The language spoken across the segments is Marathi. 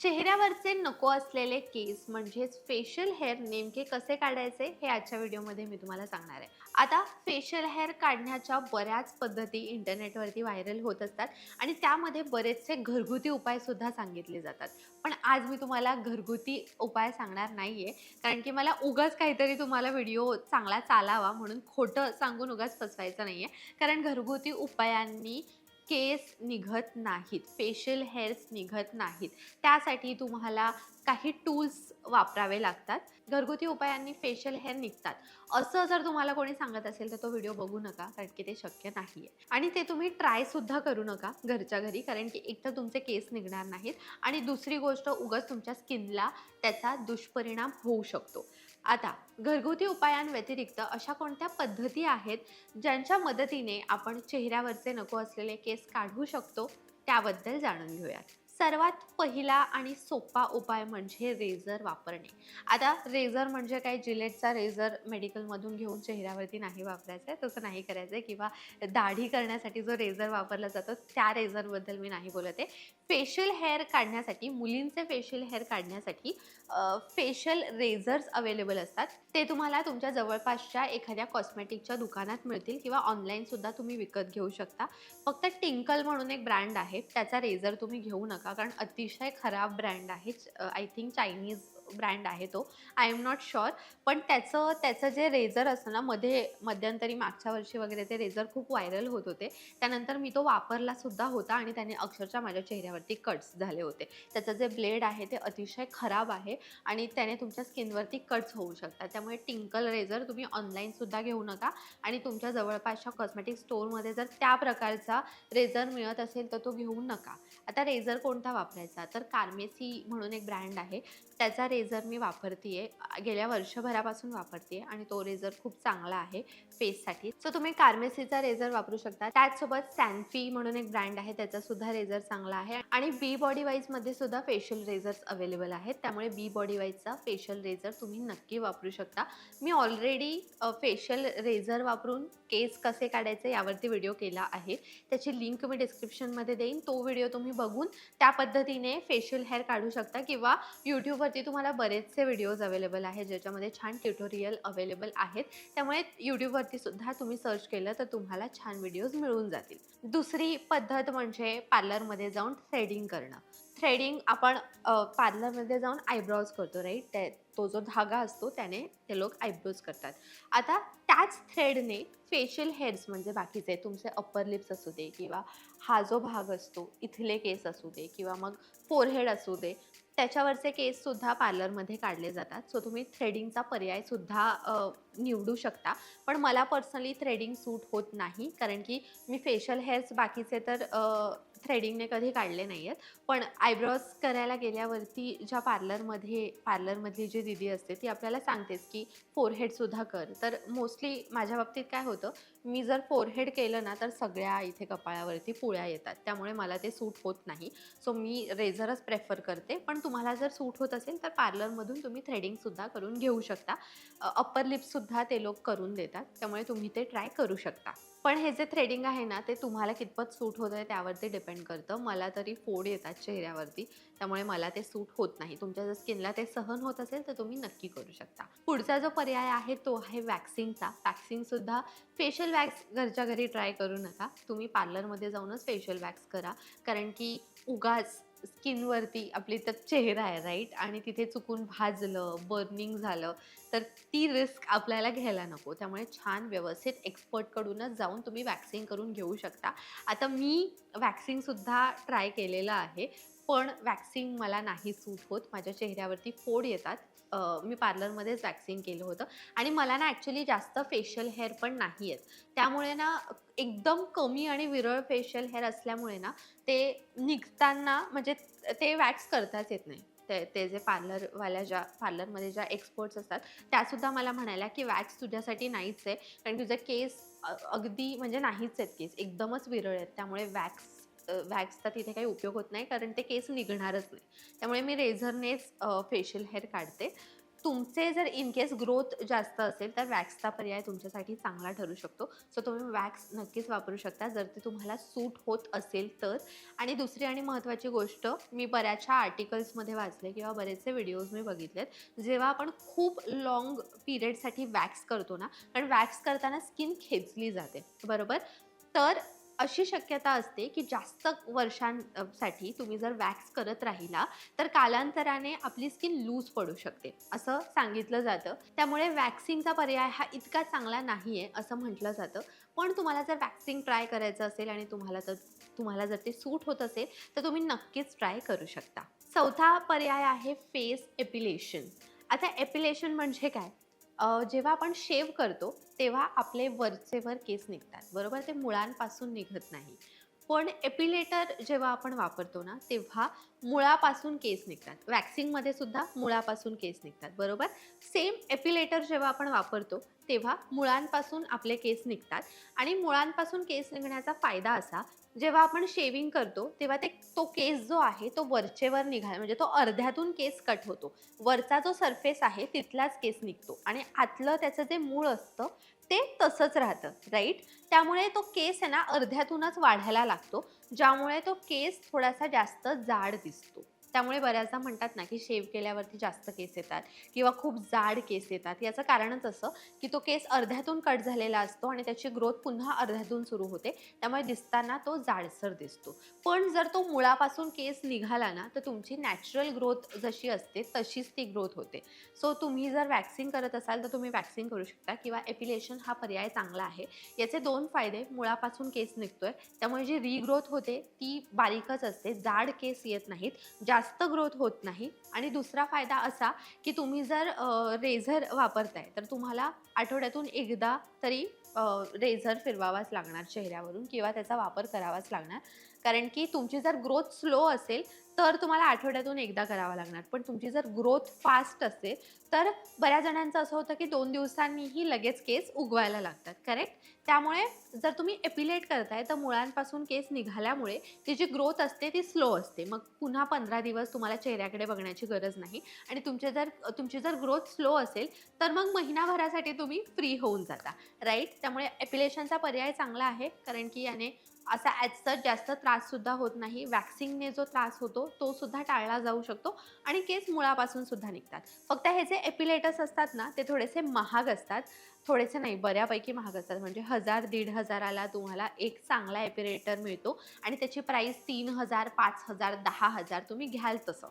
चेहऱ्यावरचे नको असलेले केस म्हणजेच फेशियल हेअर नेमके कसे काढायचे हे आजच्या व्हिडिओमध्ये मी तुम्हाला सांगणार आहे. आता फेशियल हेअर काढण्याच्या बऱ्याच पद्धती इंटरनेटवरती व्हायरल होत असतात आणि त्यामध्ये बरेचसे घरगुती उपायसुद्धा सांगितले जातात. पण आज मी तुम्हाला घरगुती उपाय सांगणार नाही आहे कारण की मला उगाच काहीतरी तुम्हाला व्हिडिओ चांगला चालावा म्हणून खोटं सांगून उगाच फसवायचं नाही आहे कारण घरगुती उपायांनी केस निघत नाहीत फेशियल हेअर्स निघत नाहीत. त्यासाठी तुम्हाला काही टूल्स वापरावे लागतात. घरगुती उपायांनी फेशियल हेअर निघतात. असं जर तुम्हाला कोणी सांगत असेल तर तो व्हिडिओ बघू नका कारण की ते शक्य नाही आहे आणि ते तुम्ही ट्रायसुद्धा करू नका घरच्या घरी कारण की एक तर तुमचे केस निघणार नाहीत आणि दुसरी गोष्ट उगाच तुमच्या स्किनला त्याचा दुष्परिणाम होऊ शकतो. आता घरगुती उपायांव्यतिरिक्त अशा कोणत्या पद्धती आहेत ज्यांच्या मदतीने आपण चेहऱ्यावरचे नको असलेले केस काढू शकतो? त्याबद्दल जाणून घेऊयात. सर्वात पहिला आणि सोपा उपाय म्हणजे रेझर वापरणे. आता रेझर म्हणजे काय? जिलेटचा रेझर मेडिकलमधून घेऊन चेहऱ्यावरती नाही वापरायचा आहे तसं नाही करायचं आहे किंवा दाढी करण्यासाठी जो रेझर वापरला जातो त्या रेझरबद्दल मी नाही बोलत आहे. फेशियल हेअर काढण्यासाठी मुलींचे फेशियल हेअर काढण्यासाठी फेशियल रेझर्स अवेलेबल असतात. ते तुम्हाला तुमच्या जवळपासच्या एखाद्या कॉस्मेटिकच्या दुकानात मिळतील किंवा ऑनलाईनसुद्धा तुम्ही विकत घेऊ शकता. फक्त टिंकल म्हणून एक ब्रँड आहे. त्याचा रेझर तुम्ही घेऊ नका कारण अतिशय खराब ब्रँड आहे. आय थिंक चायनीज ब्रँड आहे तो. आय एम नॉट शुअर पण त्याचं त्याचं जे रेझर असतं ना मध्ये मध्यंतरी मागच्या वर्षी वगैरे ते रेझर खूप व्हायरल होत होते. त्यानंतर मी तो वापरला सुद्धा होता आणि त्याने अक्षरशः माझ्या चेहऱ्यावरती कट्स झाले होते. त्याचं जे ब्लेड आहे ते अतिशय खराब आहे आणि त्याने तुमच्या स्किनवरती कट्स होऊ शकतात. त्यामुळे टिंकल रेझर तुम्ही ऑनलाईनसुद्धा घेऊ नका आणि तुमच्या जवळपासच्या कॉस्मेटिक स्टोअरमध्ये जर त्या प्रकारचा रेझर मिळत असेल तर तो घेऊ नका. आता रेझर कोणता वापरायचा? तर कार्मेसी म्हणून एक ब्रँड आहे. त्याचा रेझर मी वापरते आहे गेल्या वर्षभरापासून वापरते आहे आणि तो रेझर खूप चांगला आहे फेससाठी. सो तुम्ही कार्मेसीचा रेझर वापरू शकता. त्याचसोबत सॅन्फी म्हणून एक ब्रँड आहे त्याचा सुद्धा रेझर चांगला आहे. आणि बी बॉडी वाईजमध्ये सुद्धा फेशियल रेझर्स अवेलेबल आहेत. त्यामुळे बी बॉडी वाईजचा फेशियल रेझर तुम्ही नक्की वापरू शकता. मी ऑलरेडी फेशियल रेझर वापरून केस कसे काढायचे यावरती व्हिडिओ केला आहे. त्याची लिंक मी डिस्क्रिप्शनमध्ये देईन. तो व्हिडिओ तुम्ही बघून त्या पद्धतीने फेशियल हेअर काढू शकता किंवा यूट्यूबवर यूट्यूबवरती तुम्हाला बरेचसे व्हिडिओज अवेलेबल आहेत ज्याच्यामध्ये छान ट्युटोरियल अवेलेबल आहेत. त्यामुळे यूट्यूबवरती सुद्धा तुम्ही सर्च केलं तर तुम्हाला छान व्हिडिओज मिळून जातील. दुसरी पद्धत म्हणजे पार्लरमध्ये जाऊन थ्रेडिंग करणं. थ्रेडिंग आपण पार्लरमध्ये जाऊन आयब्रोज करतो राईट त्या तो जो धागा असतो त्याने ते लोक आयब्रोज करतात. आता त्याच थ्रेडने फेशियल हेअर्स म्हणजे बाकीचे तुमचे अप्पर लिप्स असू दे किंवा हा जो भाग असतो इथले केस असू दे किंवा मग फोरहेड असू दे त्याच्यावरचे केससुद्धा पार्लरमध्ये काढले जातात. सो तुम्ही थ्रेडिंगचा पर्यायसुद्धा निवडू शकता. पण मला पर्सनली थ्रेडिंग सूट होत नाही. कारण की मी फेशियल हेअर्स बाकीचे तर थ्रेडिंगने कधी काढले नाही आहेत पण आयब्रोज करायला गेल्यावरती ज्या पार्लरमध्ये पार्लरमधली जी दिदी असते ती आपल्याला सांगतेच की फोरहेडसुद्धा कर. तर मोस्टली माझ्या बाबतीत काय होतं मी जर फोरहेड केलं ना तर सगळ्या इथे कपाळावरती पुळ्या येतात. त्यामुळे मला ते सूट होत नाही. सो मी रेझरच प्रेफर करते. पण तुम्हाला जर सूट होत असेल तर पार्लरमधून तुम्ही थ्रेडिंगसुद्धा करून घेऊ शकता. अप्पर लिप्ससुद्धा ते लोक करून देतात. त्यामुळे तुम्ही ते ट्राय करू शकता. पण हे जे थ्रेडिंग आहे ना ते तुम्हाला कितपत सूट होतं आहे त्यावरती डिपेंड करतं. मला तरी फोड येतात चेहऱ्यावरती. त्यामुळे मला ते सूट होत नाही. तुमच्या जर स्किनला ते सहन होत असेल तर तुम्ही नक्की करू शकता. पुढचा जो पर्याय आहे तो आहे वॅक्सिंगचा वॅक्सिंगसुद्धा फेशियल वॅक्स घरच्या घरी ट्राय करू नका. तुम्ही पार्लरमध्ये जाऊनच फेशियल वॅक्स करा. कारण की उगाच स्किनवरती आपली तर चेहरा आहे राईट आणि तिथे चुकून भाजलं बर्निंग झालं तर ती रिस्क आपल्याला घ्यायला नको. त्यामुळे छान व्यवस्थित एक्सपर्टकडूनच जाऊन तुम्ही वॅक्सिंग करून घेऊ शकता. आता मी वॅक्सिंगसुद्धा ट्राय केलेलं आहे पण वॅक्सिंग मला नाही सूट होत. माझ्या चेहऱ्यावरती फोड येतात. मी पार्लरमध्येच वॅक्सिंग केलं होतं. आणि मला ना ॲक्च्युली जास्त फेशियल हेअर पण नाही आहेत त्यामुळे ना एकदम कमी आणि विरळ फेशियल हेअर असल्यामुळे ना ते निघताना म्हणजे ते वॅक्स करताच येत नाही. ते ते जे पार्लरवाल्या ज्या पार्लरमध्ये ज्या एक्सपर्ट्स असतात त्यासुद्धा मला म्हणाल्या की वॅक्स तुझ्यासाठी नाहीच आहे. कारण तुझे केस अगदी म्हणजे नाहीच आहेत केस एकदमच विरळ आहेत. त्यामुळे वॅक्स वॅक्सचा तिथे काही उपयोग होत नाही कारण ते केस निघणारच नाही. त्यामुळे मी रेझरनेच फेशियल हेअर काढते. तुमचे जर इन केस ग्रोथ जास्त असेल तर वॅक्सचा पर्याय तुमच्यासाठी चांगला ठरू शकतो. सो तुम्ही वॅक्स नक्कीच वापरू शकता. जर ते तुम्हाला सूट होत असेल तर. आणि दुसरी आणि महत्त्वाची गोष्ट मी बऱ्याचशा आर्टिकल्समध्ये वाचले किंवा बरेचसे व्हिडिओज मी बघितलेत. जेव्हा आपण खूप लाँग पिरियडसाठी वॅक्स करतो ना कारण वॅक्स करताना स्किन खेचली जाते. बरोबर? तर अशी शक्यता असते की जास्त वर्षांसाठी तुम्ही जर वॅक्स करत राहिला तर कालांतराने आपली स्किन लूज पडू शकते असं सांगितलं जातं. त्यामुळे वॅक्सिंगचा पर्याय हा इतका चांगला नाही आहे असं म्हटलं जातं. पण तुम्हाला जर वॅक्सिंग ट्राय करायचं असेल आणि तुम्हाला तर तुम्हाला जर ते सूट होत असेल तर तुम्ही नक्कीच ट्राय करू शकता. चौथा पर्याय आहे फेस एपिलेशन आता एपिलेशन म्हणजे काय? जेव्हा आपण शेव करतो तेव्हा आपले वरचेवर केस निघतात. बरोबर? ते मुळांपासून निघत नाही. पण एपिलेटर जेव्हा आपण वापरतो ना तेव्हा मुळापासून केस निघतात. वॅक्सिंगमध्ये सुद्धा मुळापासून केस निघतात बरोबर? सेम एपिलेटर जेव्हा आपण वापरतो तेव्हा मुळांपासून आपले केस निघतात. आणि मुळांपासून केस निघण्याचा फायदा असा जेव्हा आपण शेविंग करतो तेव्हा ते तो केस जो आहे तो वरचेवर निघाला म्हणजे तो अर्ध्यातून केस कट होतो. वरचा जो सरफेस आहे तिथलाच केस निघतो. आणि आतलं त्याचं जे मूळ असतं ते तसंच राहतं राईट त्यामुळे तो केस आहे ना अर्ध्यातूनच वाढायला लागतो ज्यामुळे तो केस थोडासा जास्त जाड दिसतो. त्यामुळे बऱ्याचदा म्हणतात ना की शेव केल्यावरती जास्त केस येतात किंवा खूप जाड केस येतात. याचं कारणच असं की तो केस अर्ध्यातून कट झालेला असतो आणि त्याची ग्रोथ पुन्हा अर्ध्यातून सुरू होते. त्यामुळे दिसताना तो जाडसर दिसतो. पण जर तो मुळापासून केस निघाला ना तर तुमची नॅचरल ग्रोथ जशी असते तशीच ती ग्रोथ होते. सो तुम्ही जर वॅक्सिंग करत असाल तर तुम्ही वॅक्सिंग करू शकता किंवा एपिलेशन हा पर्याय चांगला आहे. याचे दोन फायदे मुळापासून केस निघतोय त्यामुळे जी रिग्रोथ होते ती बारीकच असते. जाड केस येत नाहीत. ज्या जास्त ग्रोथ होत नाही. आणि दुसरा फायदा असा की तुम्ही जर रेझर वापरताय तर तुम्हाला आठवड्यातून एकदा तरी रेझर फिरवावाच लागणार चेहऱ्यावरून किंवा त्याचा वापर करावाच लागणार. कारण की तुमची जर ग्रोथ स्लो असेल तर तुम्हाला आठवड्यातून एकदा करावा लागणार. पण तुमची जर ग्रोथ फास्ट असेल तर बऱ्याच जणांचं असं होतं की दोन दिवसांनीही लगेच केस उगवायला लागतात करेक्ट त्यामुळे जर तुम्ही एपिलेट करताय तर मुळांपासून केस निघाल्यामुळे ती जी ग्रोथ असते ती स्लो असते. मग पुन्हा पंधरा दिवस तुम्हाला चेहऱ्याकडे बघण्याची गरज नाही आणि तुमचे जर तुमची जर ग्रोथ स्लो असेल तर मग महिनाभरासाठी तुम्ही फ्री होऊन जाता राईट त्यामुळे एपिलेशनचा पर्याय चांगला आहे कारण की याने असा ॲज सच जास्त त्राससुद्धा होत नाही. वॅक्सिंगने जो त्रास होतो तो सुद्धा टाळला जाऊ शकतो आणि केस मुळापासून सुद्धा निघतात. फक्त हे जे एपिलेटस असतात ना ते थोडेसे महाग असतात. थोडेसे नाही बऱ्यापैकी महाग असतात. म्हणजे हजार दीड हजाराला तुम्हाला एक चांगला एपिलेटर मिळतो आणि त्याची प्राईस तीन हजार पाच हजार दहा हजार तुम्ही घ्याल तसं.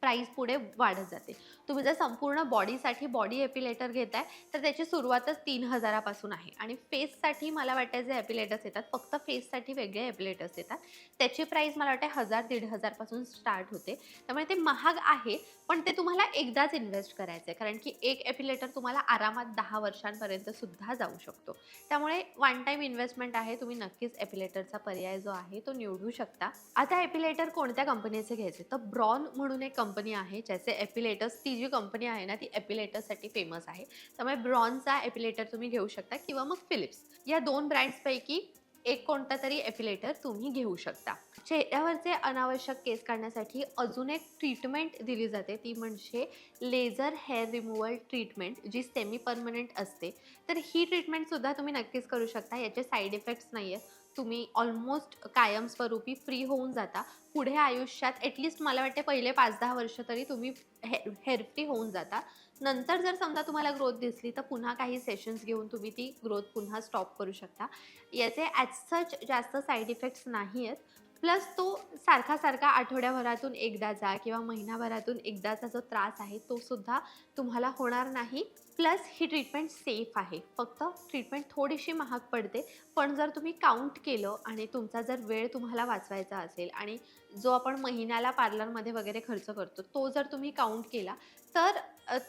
प्राईस पुढे वाढत जाते. तुम्ही जर संपूर्ण बॉडीसाठी बॉडी एपिलेटर घेताय तर त्याची सुरुवातच तीन हजारापासून आहे. आणि फेससाठी मला वाटतं जे एपिलेटर्स येतात फक्त फेससाठी वेगळे एपिलेटर्स येतात. त्याची प्राईस मला वाटते हजार दीड हजारपासून स्टार्ट होते. त्यामुळे ते महाग आहे पण ते तुम्हाला एकदाच इन्व्हेस्ट करायचं आहे कारण की एक एपिलेटर तुम्हाला आरामात दहा वर्षांपर्यंत सुद्धा जाऊ शकतो. त्यामुळे वन टाईम इन्व्हेस्टमेंट आहे तुम्ही नक्कीच एपिलेटरचा पर्याय जो आहे तो निवडू शकता. आता एपिलेटर कोणत्या कंपनीचे घ्यायचे? तर ब्रॉन म्हणून एक कंपनी आहे ज्याचे एपिलेटर्स ही जी कंपनी आहे ना ती एपिलेटरसाठी फेमस आहे. त्यामुळे ब्रॉनचा एपिलेटर तुम्ही घेऊ शकता किंवा मग फिलिप्स या दोन ब्रँड्सपैकी एक कोणता तरी एपिलेटर तुम्ही घेऊ शकता. चेहऱ्यावरचे अनावश्यक केस काढण्यासाठी अजून एक ट्रीटमेंट दिली जाते. ती म्हणजे लेझर हेअर रिमूव्हल ट्रीटमेंट जी सेमी परमनंट असते. तर ही ट्रीटमेंटसुद्धा तुम्ही नक्कीच करू शकता. याचे साईड इफेक्ट्स नाही आहेत तुम्ही ऑलमोस्ट कायमस्वरूपी फ्री होऊन जाता. पुढे आयुष्यात ॲटलिस्ट मला वाटते पहिले पाच दहा वर्ष तरी तुम्ही हे हेअर फ्री होऊन जाता. नंतर जर समजा तुम्हाला ग्रोथ दिसली तर पुन्हा काही सेशन्स घेऊन तुम्ही ती ग्रोथ पुन्हा स्टॉप करू शकता. याचे ॲज सच जास्त साईड इफेक्ट्स नाही आहेत प्लस तो सारखा सारखा आठवड्याभरातून एकदाचा किंवा महिनाभरातून एकदाचा जो त्रास आहे तो सुद्धा तुम्हाला होणार नाही. प्लस ही ट्रीटमेंट सेफ आहे. फक्त ट्रीटमेंट थोडीशी महाग पडते पण जर तुम्ही काउंट केलं आणि तुमचा जर वेळ तुम्हाला वाचवायचा असेल आणि जो आपण महिन्याला पार्लरमध्ये वगैरे खर्च करतो तो जर तुम्ही काउंट केला तर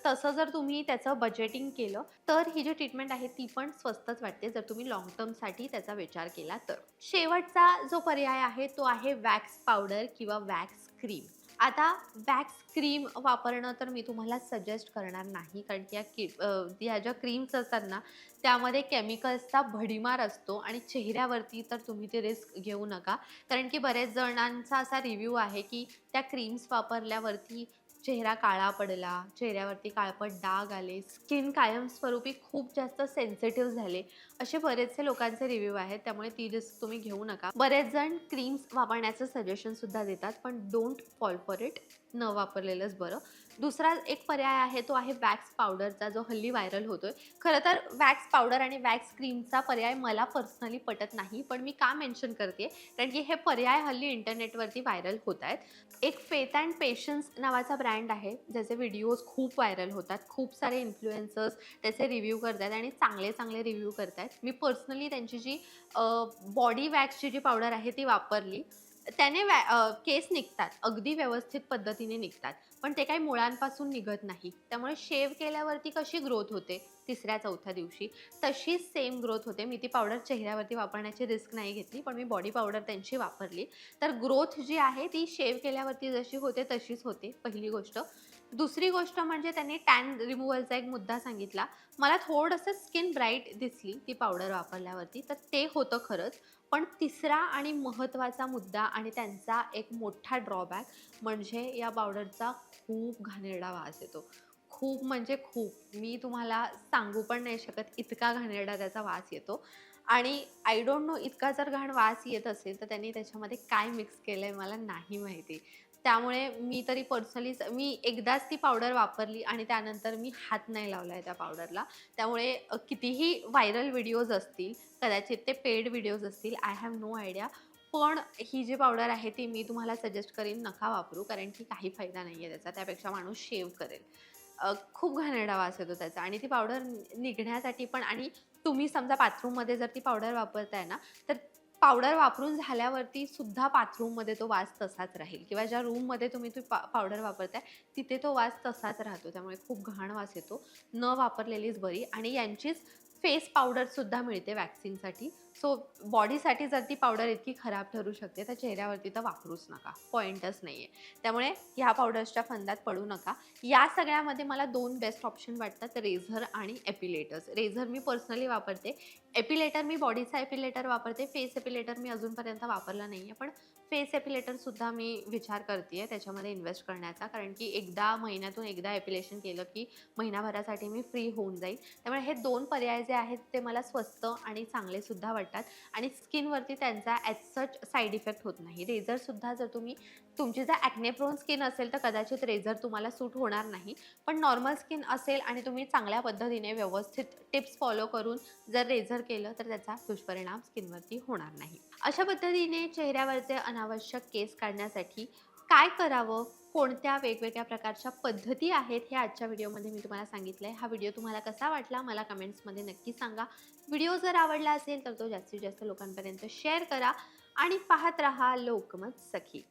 तसं जर तुम्ही त्याचं बजेटिंग केलं तर ही जी ट्रीटमेंट आहे ती पण स्वस्तच वाटते. जर तुम्ही लॉंग टर्मसाठी त्याचा विचार केला तर. शेवटचा जो पर्याय आहे तो आहे वॅक्स पावडर किंवा वॅक्स क्रीम आता वॅक्स क्रीम वापरणं तर मी तुम्हाला सजेस्ट करणार नाही कारण की या की ह्या ज्या क्रीम्स असतात ना त्यामध्ये केमिकल्सचा भडीमार असतो आणि चेहऱ्यावरती तर तुम्ही ते रिस्क घेऊ नका. कारण की बरेच जणांचा असा रिव्ह्यू आहे की त्या क्रीम्स वापरल्यावरती चेहरा काळा पडला चेहऱ्यावरती काळपट डाग आले स्किन कायमस्वरूपी खूप जास्त सेन्सिटिव्ह झाले. असे बरेचसे लोकांचे रिव्ह्यू आहेत त्यामुळे ती रिस्क तुम्ही घेऊ नका. बरेच जण क्रीम्स वापरण्याचं सजेशन सुद्धा देतात पण डोंट फॉल फॉर इट न वापरलेलंच बरं. दुसरा एक पर्याय आहे तो आहे वॅक्स पावडरचा जो हल्ली व्हायरल होतोय. खरं तर वॅक्स पावडर आणि वॅक्स क्रीमचा पर्याय मला पर्सनली पटत नाही पण मी का मेन्शन करते कारण की हे पर्याय हल्ली इंटरनेटवरती व्हायरल होत आहेत. एक फेथ अँड पेशन्स नावाचा ब्रँड आहे ज्याचे व्हिडिओज खूप व्हायरल होतात खूप सारे इन्फ्लुएन्सर्स त्याचे रिव्ह्यू करतात आणि चांगले चांगले रिव्ह्यू करतात मी पर्सनली त्यांची जी बॉडी वॅक्सची जी पावडर आहे ती वापरली. त्याने वॅ अ, केस निघतात अगदी व्यवस्थित पद्धतीने निघतात पण ते काही मुळांपासून निघत नाही. त्यामुळे शेव केल्यावरती कशी ग्रोथ होते? तिसऱ्या चौथ्या दिवशी. तशीच सेम ग्रोथ होते. मी ती पावडर चेहऱ्यावरती वापरण्याची रिस्क नाही घेतली पण मी बॉडी पावडर त्यांची वापरली. तर ग्रोथ जी आहे ती शेव केल्यावरती जशी होते तशीच होते पहिली गोष्ट. दुसरी गोष्ट म्हणजे त्यांनी टॅन रिमूव्हलचा एक मुद्दा सांगितला. मला थोडंसं स्किन ब्राईट दिसली ती पावडर वापरल्यावरती तर ते होतं खरंच. पण तिसरा आणि महत्त्वाचा मुद्दा आणि त्यांचा एक मोठा ड्रॉबॅक म्हणजे या पावडरचा खूप घाणेरडा वास येतो. खूप म्हणजे खूप. मी तुम्हाला सांगू पण नाही शकत इतका घाणेरडा त्याचा वास येतो. आणि आय डोंट नो इतका जर घाण वास येत असेल तर त्यांनी त्याच्यामध्ये काय मिक्स केलं आहे मला नाही माहिती. त्यामुळे मी तरी पर्सनली मी एकदाच ती पावडर वापरली आणि त्यानंतर मी हात नाही लावला आहे त्या पावडरला त्यामुळे कितीही व्हायरल व्हिडिओज असतील कदाचित ते पेड व्हिडिओज असतील आय हॅव नो आयडिया पण ही जी पावडर आहे ती मी तुम्हाला सजेस्ट करीन नका वापरू कारण की काही फायदा नाही आहे त्याचा. त्यापेक्षा माणूस शेव करेल. खूप घाणेरडा वास येतो त्याचा आणि ती पावडर निघण्यासाठी पण आणि तुम्ही समजा बाथरूममध्ये जर ती पावडर वापरताय ना तर पावडर वापरून झाल्यावरती सुद्धा बाथरूममध्ये तो वास तसाच राहील. किंवा ज्या रूममध्ये तुम्ही ती पा पावडर वापरताय तिथे तो वास तसाच राहतो. त्यामुळे खूप घाण वास येतो. न वापरलेलीच बरी. आणि यांचीच फेस पावडरसुद्धा मिळते वॅक्सिनसाठी. सो बॉडीसाठी जर ती पावडर इतकी खराब ठरू शकते तर चेहऱ्यावरती तर वापरूच नका. पॉईंटच नाही आहे त्यामुळे ह्या पावडर्सच्या फंदात पडू नका. या सगळ्यामध्ये मला दोन बेस्ट ऑप्शन वाटतात रेझर आणि एपिलेटर्स. रेझर मी पर्सनली वापरते. एपिलेटर मी बॉडीचा एपिलेटर वापरते. फेस एपिलेटर मी अजूनपर्यंत वापरला नाही आहे पण फेस एपिलेटरसुद्धा मी विचार करते आहे त्याच्यामध्ये इन्व्हेस्ट करण्याचा. कारण की एकदा महिन्यातून एकदा एपिलेशन केलं की महिनाभरासाठी मी फ्री होऊन जाईल. त्यामुळे हे दोन पर्याय जे आहेत ते मला स्वस्त आणि चांगलेसुद्धा वाटतात. आणि स्किनवरती त्यांचा ॲज सच साईड इफेक्ट होत नाही. रेझरसुद्धा जर तुम्ही तुमची जर ॲक्नेप्रोन स्किन असेल तर कदाचित रेझर तुम्हाला सूट होणार नाही. पण नॉर्मल स्किन असेल आणि तुम्ही चांगल्या पद्धतीने व्यवस्थित टिप्स फॉलो करून जर रेझर जर केलं तर त्याचा दुष्परिणाम स्किनवरती होणार नाही. अशा पद्धतीने चेहऱ्यावरचे अनावश्यक केस काढण्यासाठी काय करावं? कोणत्या वेगवेगळ्या प्रकारच्या पद्धती आहेत? हे आजच्या व्हिडिओमध्ये मी तुम्हाला सांगितलं आहे हा व्हिडिओ तुम्हाला कसा वाटला? मला कमेंट्समध्ये नक्की सांगा. व्हिडिओ जर आवडला असेल तर तो जास्तीत जास्त लोकांपर्यंत शेअर करा आणि पाहत रहा लोकमत सखी.